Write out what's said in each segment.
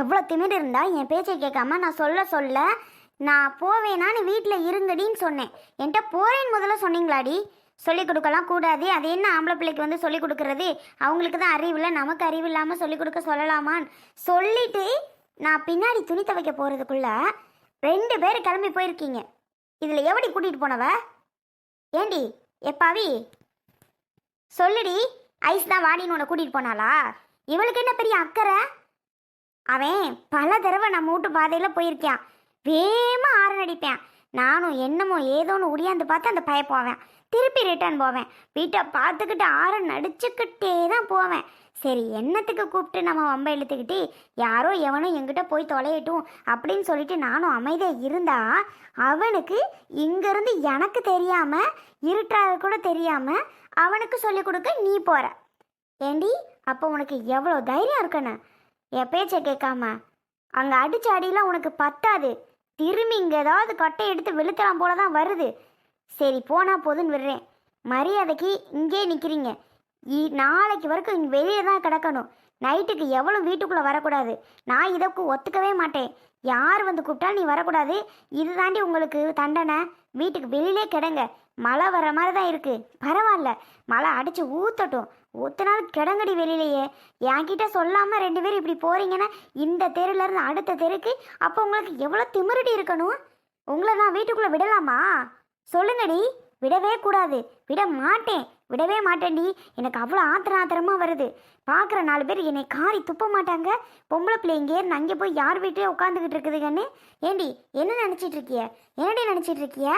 எவ்வளோ திமிர் இருந்தா என் பேச்சை கேட்காம நான் சொல்ல சொல்ல நான் போவேனான்னு வீட்டில் இருங்கடின்னு சொன்னேன். என்கிட்ட போறேன்னு முதல்ல சொன்னீங்களாடி? சொல்லிக் கொடுக்கலாம் கூடாது. அது என்ன ஆம்பளை பிள்ளைக்கு வந்து சொல்லிக் கொடுக்கறது? அவங்களுக்கு தான் அறிவு இல்லை நமக்கு அறிவு இல்லாமல் சொல்லிக் கொடுக்க சொல்லலாமான்னு சொல்லிட்டு நான் பின்னாடி துணி துவைக்க போகிறதுக்குள்ள ரெண்டு பேர் கிளம்பி போயிருக்கீங்க. இதில் எப்படி கூட்டிகிட்டு போனவ? ஏண்டி எப்பாவி சொல்லுடி ஐஸ் தான் வாடின்னு உன்னை கூட்டிகிட்டு போனாளா? இவளுக்கு என்ன பெரிய அக்கறை? அவன் பல தடவை நம்ம வீட்டு பாதையில் போயிருக்கான் வேகமாக ஆறு அடிப்பேன். நானும் என்னமோ ஏதோன்னு ஒடியாந்து பார்த்து அந்த பய போவேன். திருப்பி ரிட்டர்ன் போவேன். வீட்டை பார்த்துக்கிட்டு ஆறு அடிச்சுக்கிட்டே தான் போவேன். சரி என்னத்துக்கு கூப்பிட்டு நம்ம வம்ப இழுத்துக்கிட்டு யாரோ எவனும் எங்கிட்ட போய் தொலையட்டும் அப்படின்னு சொல்லிட்டு நானும் அமைதியாக இருந்தா அவனுக்கு இங்கேருந்து எனக்கு தெரியாமல் இருட்டாக கூட தெரியாமல் அவனுக்கு சொல்லிக் கொடுக்க நீ போகிற ஏண்டி அப்போ உனக்கு எவ்வளோ தைரியம் இருக்கணும்? என் பேச்சை கேட்காம. அங்கே அடிச்ச அடியெல்லாம் உனக்கு பத்தாது. திரும்பி இங்கே ஏதாவது கட்டை எடுத்து வெளுத்தலாம் போல தான் வருது. சரி போனா போதுன்னு விடுறேன். மரியாதைக்கு இங்கே நிற்கிறீங்க நாளைக்கு வரைக்கும் இங்கே வெளியே தான் கிடக்கணும். நைட்டுக்கு எவ்வளோ வீட்டுக்குள்ளே வரக்கூடாது. நான் இதற்கு ஒத்துக்கவே மாட்டேன். யார் வந்து கூப்பிட்டாலும் நீ வரக்கூடாது. இது தாண்டி உங்களுக்கு தண்டனை. வீட்டுக்கு வெளியிலே கிடங்க. மழை வர மாதிரி தான் இருக்குது பரவாயில்ல. மழை அடித்து ஊற்றட்டும் ஊற்றினாலும் கிடங்கடி வெளியிலையே. என்கிட்ட சொல்லாமல் ரெண்டு பேரும் இப்படி போகிறீங்கன்னா இந்த தெருலேருந்து அடுத்த தெருக்கு அப்போ உங்களுக்கு எவ்வளோ திமிரடி இருக்கணும்? உங்களை நான் வீட்டுக்குள்ளே விடலாமா? சொல்லுங்கடி. விடவே கூடாது. விட மாட்டேன். விடவே மாட்டேன்டி. எனக்கு அவ்வளோ ஆத்திரம் ஆத்திரமாக வருது. பார்க்குற நாலு பேர் என்னை காரி துப்ப மாட்டாங்க. பொம்பளை பிள்ளைங்க இருந்து அங்கே போய் யார் வீட்டிலே உட்காந்துக்கிட்டு இருக்குதுங்கன்னு. ஏண்டி என்ன நினச்சிட்டு இருக்கிய? என்னடி நினச்சிட்டு இருக்கிய?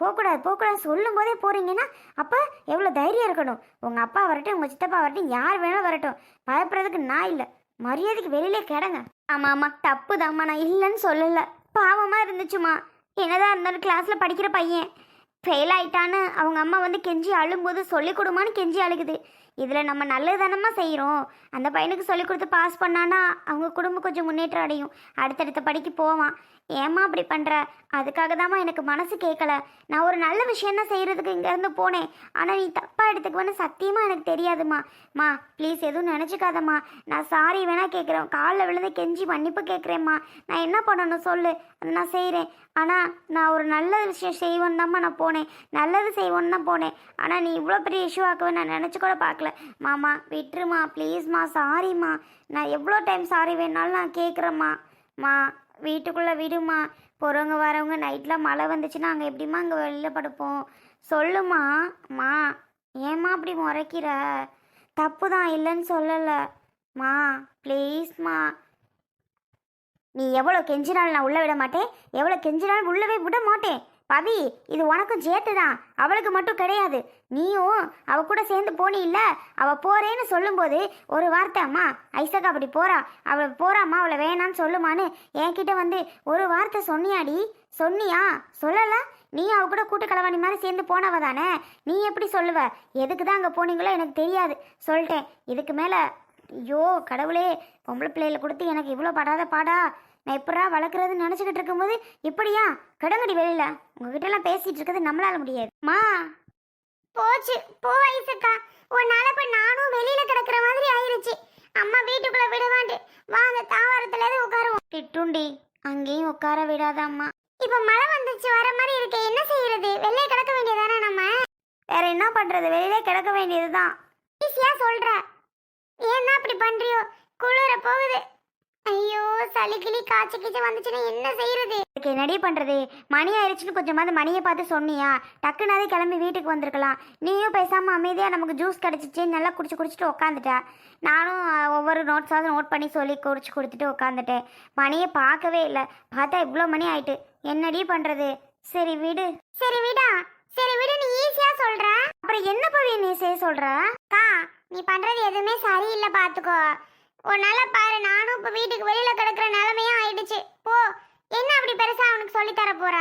போகக்கூடாது போகக்கூடாது சொல்லும் போதே போகிறீங்கன்னா அப்போ எவ்வளோ தைரியம் இருக்கணும்? உங்கள் அப்பா வரட்டும் உங்கள் சித்தப்பா வரட்டும் யார் வேணாலும் வரட்டும். பயப்படுறதுக்கு நான் இல்லை. மரியாதைக்கு வெளியிலே கிடங்க ஆமாம் ஆமாம் தப்பு தாம்மா நான் இல்லைன்னு சொல்லலை. பாவமாக இருந்துச்சுமா என்னதான் இருந்தாலும் கிளாஸில் படிக்கிற பையன். ஃபெயில் ஆயிட்டான்னு அவங்க அம்மா வந்து கெஞ்சி அழும்போது சொல்லிக் கொடுமான்னு கெஞ்சி அழுகுது. இதில் நம்ம நல்லது தானம்மா செய்கிறோம். அந்த பையனுக்கு சொல்லிக் கொடுத்து பாஸ் பண்ணானா அவங்க குடும்பம் கொஞ்சம் முன்னேற்றம் அடையும். அடுத்தடுத்த படிக்கு போவான். ஏம்மா அப்படி பண்ணுற அதுக்காக தாம்மா எனக்கு மனசு கேட்கல. நான் ஒரு நல்ல விஷயம் தான் செய்கிறதுக்கு இங்கேருந்து போனேன். ஆனால் நீ தப்பாக எடுத்துக்குவேன்னு சத்தியமாக எனக்கு தெரியாதுமா மா ப்ளீஸ் எதுவும் நினச்சிக்காதம்மா. நான் சாரி வேணால் கேட்குறேன். காலில் விழுந்து கெஞ்சி மன்னிப்பு கேட்குறேம்மா. நான் என்ன பண்ணணும் சொல்லு. அதை நான் செய்கிறேன். ஆனால் நான் ஒரு நல்ல விஷயம் செய்வோன்னு தாம்மா நான் போனேன். நல்லது செய்வோன்னு தான் போனேன். ஆனால் நீ இவ்வளோ பெரிய இஷ்யூ ஆக்குவேன் நான் நினச்சி கூட பார்க்கல. மாமா விட்டுருமா ப்ளீஸ்மா சாரிம்மா நான் எவ்வளோ டைம் சாரி வேணாலும் நான் கேட்குறேம்மா. மா வீட்டுக்குள்ளே விடுமா. போகிறவங்க வரவங்க நைட்டில் மழை வந்துச்சுன்னா அங்கே எப்படிம்மா அங்கே வெளியில் படுப்போம்? சொல்லுமா மா ஏம்மா அப்படி முறைக்கிற? தப்பு தான் இல்லைன்னு சொல்லலை. மா ப்ளீஸ்மா நீ எவ்வளோ கெஞ்சினாலும் நான் உள்ளே விட மாட்டேன். எவ்வளோ கெஞ்சினாலும் உள்ளவே விட மாட்டேன். பவி இது உனக்கும் சேர்த்து தான் அவளுக்கு மட்டும் கிடையாது. நீயும் அவ கூட சேர்ந்து போனி அவ போறேன்னு சொல்லும்போது ஒரு வார்த்தை அம்மா ஐசக்கா அப்படி போறா. அவளை போறாம்மா அவளை வேணான்னு சொல்லுமான்னு என்கிட்ட வந்து ஒரு வார்த்தை சொன்னியாடி? சொன்னியா? சொல்லல? நீ அவ கூட கூட்டு கலவாணி மாதிரி சேர்ந்து போனவ தானே? நீ எப்படி சொல்லுவ? எதுக்கு தான் அங்கே போனீங்களோ எனக்கு தெரியாது. சொல்லிட்டேன். இதுக்கு மேலே ஐயோ கடவுளே பொம்பளை பிள்ளைகளை கொடுத்து எனக்கு இவ்வளோ படாத பாடா. நான் எப்படா வளர்க்குறதுன்னு நினச்சிக்கிட்டு இருக்கும்போது இப்படியா கடங்கடி வெளியில. உங்ககிட்டலாம் பேசிகிட்டு இருக்கிறது நம்மளால முடியாது. மா. போச்சு. போ ஐசக்கா. உன்னால இப்ப நானும் வெளியில கிடக்குற மாதிரி ஆயிருச்சு. அம்மா வீட்டுக்குள்ள விடுவாண்டு வா அந்த தாவரத்துல இருந்து உட்காருவோம். திட்டுண்டி. அங்கேயும் உட்கார விடாத அம்மா. இப்ப மழை வந்துச்சு. வர மாதிரி இருக்கு. என்ன செய்யறது? வெளியே கிடக்க வேண்டியதானே நம்ம? வேற என்ன பண்றது? வெளியிலே கிடக்க வேண்டியதுதான். ஈஸியா சொல்ற. ஏன்னா அப்படி பண்றியோ? குளிர போகுது. ஐயோ சளி கிளி காய்ச்சி கீச்சு வந்துச்சுன்னா என்ன செய்யறது இதுக்கு என்னடி பண்றது? மணி ஆயிடுச்சுன்னு கொஞ்சமாவது மணியை பார்த்து சொன்னியா? டக்குனாவே கிளம்பி வீட்டுக்கு வந்திருக்கலாம். நீயும் பேசாம அமைதியா நமக்கு ஜூஸ் கிடைச்சிச்சு நல்லா குடிச்சு குடிச்சிட்டு உட்காந்துட்ட நானும் ஒவ்வொரு நோட்ஸாவது நோட் பண்ணி சொல்லி குடிச்சு கொடுத்துட்டு உட்காந்துட்டேன் மணியை பார்க்கவே இல்லை. பார்த்தா இவ்வளோ மணி ஆயிட்டு. என்னடி பண்றது? சரி விடு. சரி விடா. சரி விடு நீ ஈஸியா சொல்ற. அப்புறம் என்ன பவி நீ செய்ய சொல்ற? கா நீ பண்றது எதுவுமே சரியில்லை பாத்துக்கோ உன்னால பாரு நானும் இப்ப வீட்டுக்கு வெளியில கிடக்குற நிலைமையா ஆயிடுச்சு. போ. என்ன அப்படி பெருசா அவனுக்கு சொல்லி தர போற?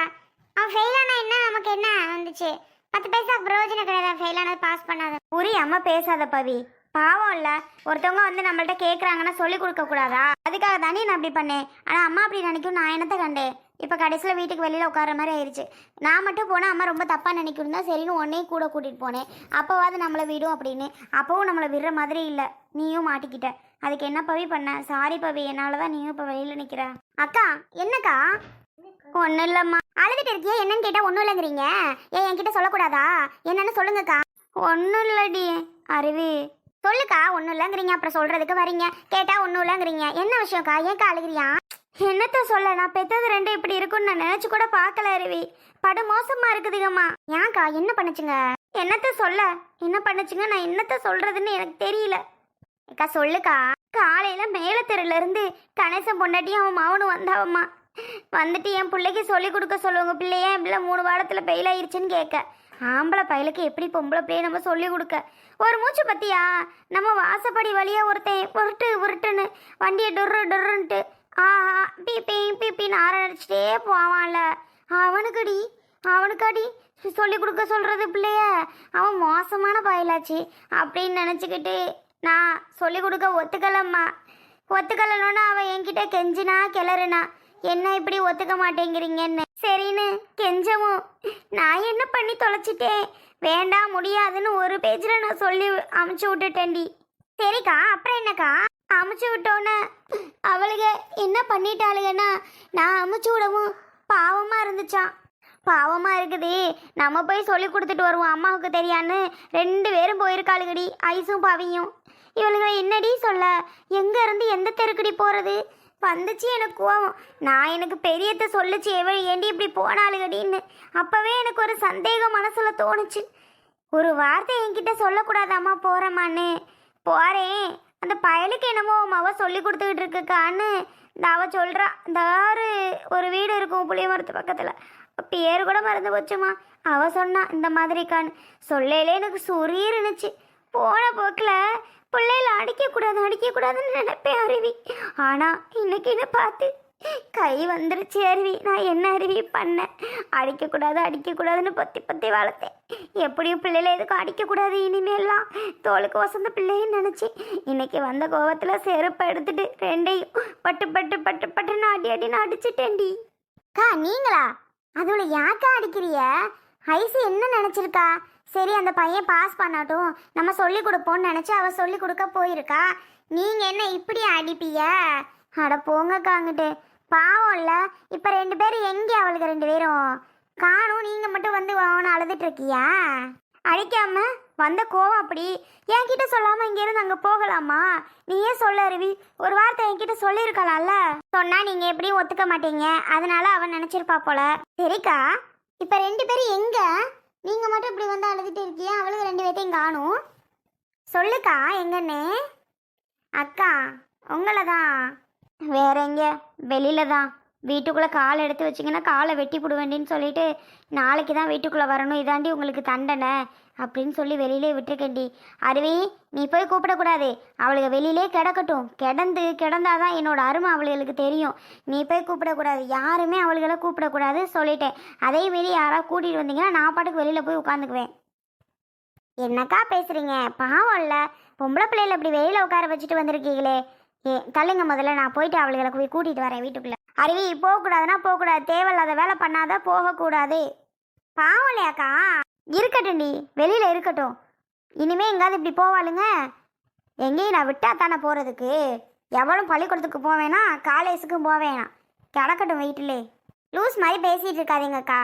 அவன் ஃபெயில் ஆனா என்ன? நமக்கு என்ன வந்துச்சு? பத்து பைசா பிரயோஜனம் கிடையாது. ஃபெயில் ஆனது பாஸ் பண்ணாத. புரியாம அம்மா பேசாத பவி. பாவம் இல்லை. ஒருத்தவங்க வந்து நம்மள்ட்ட கேட்குறாங்கன்னா சொல்லி கொடுக்க கூடாதா? அதுக்காக தானே நான் அப்படி பண்ணேன். ஆனால் அம்மா அப்படி நினைக்கும் நான் என்னத்தை கண்டேன்? இப்போ கடைசியில் வீட்டுக்கு வெளியில் உட்கார மாதிரி ஆயிடுச்சு நான் மட்டும் போனால் அம்மா ரொம்ப தப்பாக நினைக்கணும் தான் சரின்னு உன்னையும் கூட கூட்டிகிட்டு போனேன். அப்போவாது நம்மளை விடும் அப்படின்னு. அப்போவும் நம்மளை விடுற மாதிரி இல்லை. நீயும் மாட்டிக்கிட்ட. அதுக்கு என்ன பவி பண்ண? சாரி பவி என்னால தான் நீயும் இப்போ வெளியில் நிற்கிற அக்கா என்னக்கா? ஒன்றும் இல்லைம்மா அழுதுட்டு இருக்கியே என்னன்னு கேட்டால் ஒன்றும் இல்லைங்கிறீங்க. ஏன் என்கிட்ட சொல்லக்கூடாதா? என்னன்னு சொல்லுங்கக்கா. ஒன்றும் இல்லடி அருவி. சொல்லுக்கா ஒன்றும் இல்லைங்கிறீங்க. அப்புறம் சொல்கிறதுக்கு வரீங்க. கேட்டால் ஒன்றும் இல்லைங்கிறீங்க. என்ன விஷயம்க்கா? ஏன்க்கா அழுகிறியா? என்னத்த சொல்ல? நான் பெற்றது ரெண்டு இப்படி இருக்கும்னு நான் நினச்சி கூட பார்க்கல அருவி. படு மோசமா இருக்குதுங்கம்மா. ஏன்க்கா? என்ன பண்ணுச்சுங்க? என்னத்த சொல்ல? என்ன பண்ணுச்சுங்க? நான் என்னத்த சொல்றதுன்னு எனக்கு தெரியல. அக்கா சொல்லுக்கா. காலையில மேல தெருல இருந்து கணேசன் பொண்டாட்டியும் அவன் மாவனும் வந்தாவம்மா. வந்துட்டு என் பிள்ளைக்கு சொல்லி கொடுக்க சொல்லுவாங்க பிள்ளையே. இப்படில மூணு வாரத்துல பெயில் ஆயிடுச்சுன்னு கேட்க. ஆம்பளை பயலுக்கு எப்படி பொம்பளை பிள்ளைய நம்ம சொல்லி கொடுக்க? ஒரு மூச்சு பத்தியா? நம்ம வாசப்படி வழியா ஒருத்தன் உருட்டு உருட்டுன்னு வண்டியை டொர்ரு டொர்ருன்ட்டு ஆஹா பி பின்னு ஆரடிச்சிட்டே போவான்ல. அவனுக்குடி அவனுக்காடி சொல்லி கொடுக்க சொல்றது பிள்ளைய. அவன் மோசமான பயலாச்சு அப்படின்னு நினச்சிக்கிட்டு நான் சொல்லிக் கொடுக்க ஒத்துக்கலம்மா. ஒத்துக்கலன்னு அவன் என்கிட்ட கெஞ்சினா கிளறுனா என்ன இப்படி ஒத்துக்க மாட்டேங்கிறீங்கன்னு? சரின்னு கெஞ்சவும். நான் என்ன பண்ணி தொலைச்சிட்டேன்? வேண்டாம் முடியாதுன்னு ஒரு பேஜில் நான் சொல்லி அமுச்சு விட்டுட்டேன்டி. சரிக்கா அப்புறம் என்னக்கா? அமுச்சு விட்டோன்னே அவளுக என்ன பண்ணிட்டாளுங்கன்னா நான் அமுச்சு விடவும் பாவமாக இருந்துச்சான் பாவமாக இருக்குது நம்ம போய் சொல்லி கொடுத்துட்டு வருவோம் அம்மாவுக்கு தெரியான்னு ரெண்டு பேரும் போயிருக்காளுகடி ஐஸும் பாவியும். இவளுங்க என்னடி சொல்ல? எங்கே இருந்து எந்த தெருக்கடி போகிறது வந்துச்சு எனக்கு கோவம். நான் எனக்கு பெரியத்தை சொல்லுச்சு எவள் ஏண்டி இப்படி போனாளுகடின்னு? அப்போவே எனக்கு ஒரு சந்தேகம் மனசில் தோணுச்சு. ஒரு வார்த்தை என்கிட்ட சொல்லக்கூடாதாம்மா போறேம்மான்னு. போகிறேன் அந்த பயலுக்கு என்னமோ உன் அவள் சொல்லி கொடுத்துக்கிட்டு இருக்குக்கான்னு இந்த அவள் சொல்கிறா இந்த ஆறு ஒரு வீடு இருக்கும் புளிய மரத்து பக்கத்தில். பேர் கூட மறந்து போச்சுமா? அவள் சொன்னான் இந்த மாதிரிக்கான்னு. சொல்லையிலே எனக்கு சுரீர் இருந்துச்சு போன போக்கில் பிள்ளையில அடிக்கக்கூடாது அடிக்கக்கூடாதுன்னு நினைப்பேன் அருவி. ஆனா இன்னைக்குன்னு பார்த்து கை வந்துருச்சு அருவி. நான் என்ன அருவி பண்ணேன்? அடிக்கக்கூடாது அடிக்கக்கூடாதுன்னு பத்தி பத்தி வளர்த்தேன். எப்படியும் பிள்ளைகளை எதுக்கும் அடிக்கக்கூடாது. இனிமேல்லாம் தோளுக்கு வசந்த பிள்ளைன்னு நினச்சி இன்னைக்கு வந்த கோவத்தில் செருப்பை எடுத்துட்டு ரெண்டையும் பட்டு பட்டு பட்டு பட்டுன்னு அடி அடின்னு அடிச்சிட்டேன்டி. அக்கா நீங்களா? அதுல யாக்கா அடிக்கிறிய? ஐசி என்ன நினைச்சிருக்கா? சரி அந்த பையன் பாஸ் பண்ணட்டும். நம்ம சொல்லி கொடுப்போம்னு நினச்சி அவள் சொல்லி கொடுக்க போயிருக்கா. நீங்கள் என்ன இப்படி அடிப்பிய அட போங்கக்கா அங்கிட்டு. பாவம் இப்போ ரெண்டு பேரும் எங்கே அவளுக்கு ரெண்டு பேரும்? காணும் நீங்கள் மட்டும் வந்து அவனை அழுதுட்டு இருக்கியா? அடிக்காம வந்த கோவம் அப்படி. என்கிட்ட சொல்லாம இங்கேருந்து அங்கே அங்க போகலாமா? நீயே சொல்ல அருவி. ஒரு வார்த்தை என்கிட்ட சொல்லியிருக்கலாம்ல? சொன்னா நீங்க எப்படியும் ஒத்துக்க மாட்டீங்க. அதனால அவன் நினைச்சிருப்பா போல. சரிக்கா. இப்ப ரெண்டு பேரும் எங்க? நீங்கள் மட்டும் இப்படி வந்து அழுதுட்டு இருக்கியா அவளுக்கு ரெண்டு பேர்த்தையும் காணும் சொல்லுக்கா எங்கன்னு? அக்கா உங்களை தான் வேற எங்க? வெளியில தான் வீட்டுக்குள்ளே காலை எடுத்து வச்சிங்கன்னா காலை வெட்டி போடுவேண்டின்னு சொல்லிட்டு நாளைக்கு தான் வீட்டுக்குள்ளே வரணும். இதாண்டி உங்களுக்கு தண்டனை. அப்படின்னு சொல்லி வெளியிலே விட்டுருக்கேன்டி. அருவி நீ போய் கூப்பிடக்கூடாது. அவளுக்கு வெளியிலே கிடக்கட்டும். கிடந்து கிடந்தாதான் என்னோட அருமை அவளுகளுக்கு தெரியும். நீ போய் கூப்பிடக்கூடாது. யாருமே அவளுகளை கூப்பிடக்கூடாது சொல்லிட்டேன். அதே மீறி யாராவது கூட்டிகிட்டு வந்தீங்கன்னா நான் பாட்டுக்கு வெளியில் போய் உட்காந்துக்குவேன். என்னக்கா பேசுகிறீங்க பாவம் இல்லை. பொம்பளை பிள்ளைல இப்படி வெளியில் உட்கார வச்சுட்டு வந்திருக்கீங்களே. ஏ தள்ளுங்க முதல்ல. நான் போயிட்டு அவளுகளை போய் கூட்டிகிட்டு வரேன் வீட்டுக்குள்ளே. அருவி போகக்கூடாதுன்னா போகக்கூடாது. தேவையில்லாத வேலை பண்ணாத போகக்கூடாது. பாவம் இல்லையாக்கா? இருக்கட்டும்டி வெளியில் இருக்கட்டும். இனிமே எங்காவது இப்படி போவாளுங்க? எங்கேயும் நான் விட்டா தானே போகிறதுக்கு எவ்வளோ பள்ளிக்கூடத்துக்கு போவேனா காலேஜுக்கும் போவேனா கிடக்கட்டும் வீட்டிலே. லூஸ் மாதிரி பேசிகிட்டு இருக்காதீங்கக்கா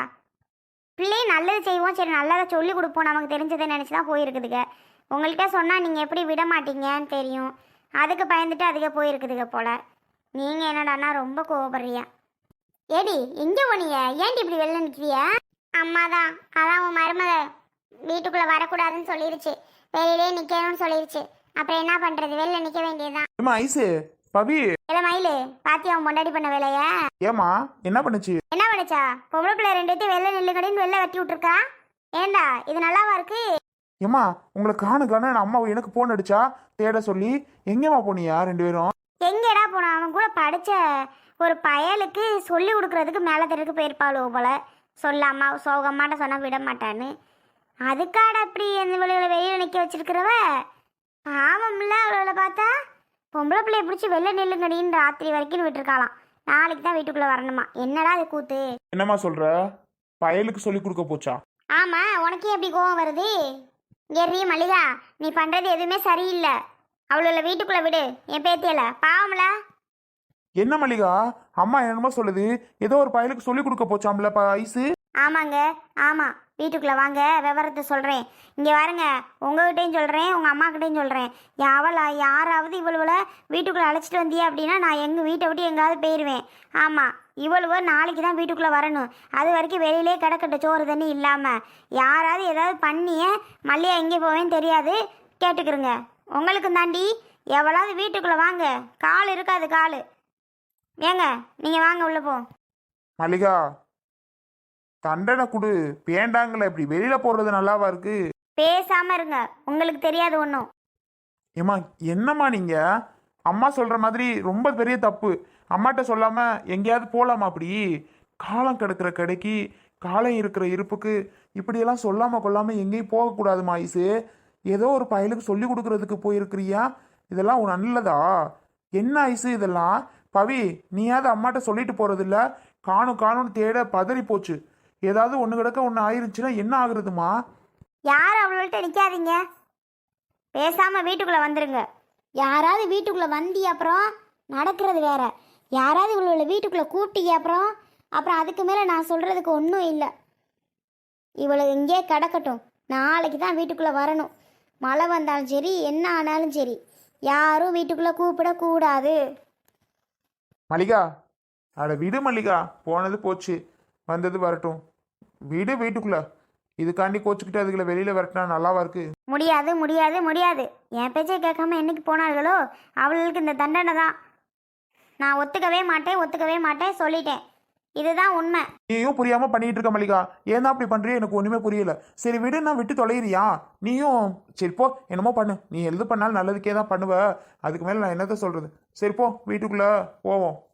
பிள்ளையை நல்லது செய்வோம் சரி நல்லதை சொல்லி கொடுப்போம். நமக்கு தெரிஞ்சதை நினச்சி தான் போயிருக்குதுங்க உங்கள்கிட்ட சொன்னால் நீங்கள் எப்படி விட மாட்டீங்கன்னு தெரியும். அதுக்கு பயந்துட்டு அதுக்கு போயிருக்குதுங்க போல். நீங்கள் என்னடான்னா ரொம்ப கோவப்படுறியா ஏடி எங்கே போனீங்க? ஏன்டி இப்படி வெளில நிற்கிறியா அம்மா தான் அதான் உன் மருமக. வீட்டுக்குள்ளே வரக்கூடாதுன்னு சொல்லிருச்சு. வெளியிலே நிற்கணும்னு சொல்லிருச்சு. அப்புறம் என்ன பண்ணுறது வெளில நிற்க வேண்டியதுதான். ஏமா ஐசு பவி. இல்லை மயிலு பாத்தியா அவன் முன்னாடி பண்ண வேலைய? ஏமா என்ன பண்ணுச்சு? என்ன பண்ணுச்சா? பொம்பளை பிள்ளை ரெண்டுத்தையும் வெளில நில்லுங்கடின்னு வெளில வெட்டி விட்டுருக்கா? ஏண்டா இது நல்லாவா இருக்கு? ஏமா உங்களை காணு காண அம்மா எனக்கு போன் அடிச்சா தேட சொல்லி எங்கேம்மா போனியா ரெண்டு பேரும்? எங்கடா போனான்? அவன் கூட படிச்ச ஒரு பயலுக்கு சொல்லி கொடுக்கறதுக்கு மேலே தெருக்கு போயிருப்பாளோ போல. சொல்லாமா சோகமாட்ட சொன்னா விட மாட்டான்னு அதுக்காட அப்படி அந்த விளையாட வெளியில் நிற்க வச்சிருக்கிறவ? பாவம்ல அவளை பார்த்தா. பொம்பளை பிள்ளைய பிடிச்சி வெளில நில்லுங்கடின்னு ராத்திரி வரைக்கும் விட்டுருக்காளாம். நாளைக்கு தான் வீட்டுக்குள்ளே வரணுமா? என்னடா அது கூத்து? என்னம்மா சொல்ற? பயலுக்கு சொல்லி கொடுக்க போச்சா? ஆமா உனக்கே எப்படி கோவம் வருது? எரி மல்லிகா நீ பண்றது எதுவுமே சரியில்லை. அவளோட வீட்டுக்குள்ள விடு என் பேத்தியல. பாவம்ல? என்ன மல்லிகா அம்மா என்னமோ சொல்லுது. ஏதோ ஒரு பயலுக்கு சொல்லி கொடுக்க போச்சாம்ல ப ஐஸு ஆமாங்க. ஆமாம் வீட்டுக்குள்ளே வாங்க விவரத்தை சொல்கிறேன் இங்கே வாருங்க. உங்ககிட்டையும் சொல்கிறேன் உங்கள் அம்மாக்கிட்டையும் சொல்கிறேன் அவளா யாராவது இவ்வளவுல வீட்டுக்குள்ளே அழைச்சிட்டு வந்தியா அப்படின்னா நான் எங்கள் வீட்டை விட்டு எங்காவது போயிடுவேன் ஆமாம் இவ்வளவு நாளைக்கு தான் வீட்டுக்குள்ளே வரணும். அது வரைக்கும் வெளியிலே கிடக்கட்டும் சோறு தண்ணி இல்லாமல் யாராவது ஏதாவது பண்ணிய மல்லியா எங்கே போவேன்னு தெரியாது. கேட்டுக்கிறங்க உங்களுக்கு தாண்டி. எவ்வளவு வீட்டுக்குள்ளே வாங்க. கால் இருக்காது கால். ஏங்க நீங்கள் வாங்க உள்ளே போ. மல்லிகா தண்டனை கொடு. வேண்டாங்களே இப்படி வெளியில போறது நல்லாவா இருக்கு? பேசாமல் இருங்க. உங்களுக்கு தெரியாது ஒன்றும் ஏம்மா என்னம்மா நீங்க? அம்மா சொல்ற மாதிரி ரொம்ப பெரிய தப்பு. அம்மாட்ட சொல்லாம எங்கேயாவது போலாமா அப்படி? காலம் கிடக்கிற கடைக்கு காலம் இருக்கிற இருப்புக்கு இப்படியெல்லாம் சொல்லாம கொள்ளாம எங்கேயும் போகக்கூடாதுமா ஐசு. ஏதோ ஒரு பயலுக்கு சொல்லி கொடுக்கறதுக்கு போயிருக்கிறியா? இதெல்லாம் உன் நல்லதா என்ன ஐசு இதெல்லாம்? பவி நீயாவது அம்மாட்ட சொல்லிட்டு போறதில்ல. காணும் காணும்னு தேட பதறி போச்சு. ஏதாவது ஒன்று கிடக்க ஒன்று ஆயிருச்சுன்னா என்ன ஆகுறதுமா? யார் அவளோட்ட நிற்காதீங்க பேசாமல் வீட்டுக்குள்ளே வந்துருங்க. யாராவது வீட்டுக்குள்ளே வந்தி அப்புறம் நடக்கிறது வேற. யாராவது இவளோட வீட்டுக்குள்ளே கூப்பிட்டீங்க அப்புறம் அப்புறம் அதுக்கு மேலே நான் சொல்கிறதுக்கு ஒன்றும் இல்லை. இவளை இங்கே கிடக்கட்டும். நாளைக்கு தான் வீட்டுக்குள்ளே வரணும். மழை வந்தாலும் சரி என்ன ஆனாலும் சரி யாரும் வீட்டுக்குள்ளே கூப்பிடக்கூடாது. மல்லிகா அட விடு மல்லிகா போனது போச்சு வந்தது வரட்டும். வீடு வீட்டுக்குள்ள இதுக்காண்டி கோச்சுக்கிட்டு அதுக்குள்ள வெளியில வரட்டினா நல்லாவா இருக்கு? முடியாது முடியாது முடியாது. என் பேச்சை கேட்காம என்னைக்கு போனார்களோ அவளுக்கு இந்த தண்டனை தான். நான் ஒத்துக்கவே மாட்டேன் ஒத்துக்கவே மாட்டேன் சொல்லிட்டேன். இதுதான் உண்மை. நீயும் புரியாம பண்ணிட்டு இருக்க மல்லிகா. ஏன் அப்படி பண்றிய? எனக்கு ஒண்ணுமே புரியல. சரி விடு நான் விட்டு தொலைறியா? நீயும் சரி போ என்னமோ பண்ணு. நீ எது பண்ணாலும் நல்லதுக்கே தான் பண்ணுவ. அதுக்கு மேல நான் என்னத்த சொல்றது? சரி போ வீட்டுக்குள்ள போவோம்.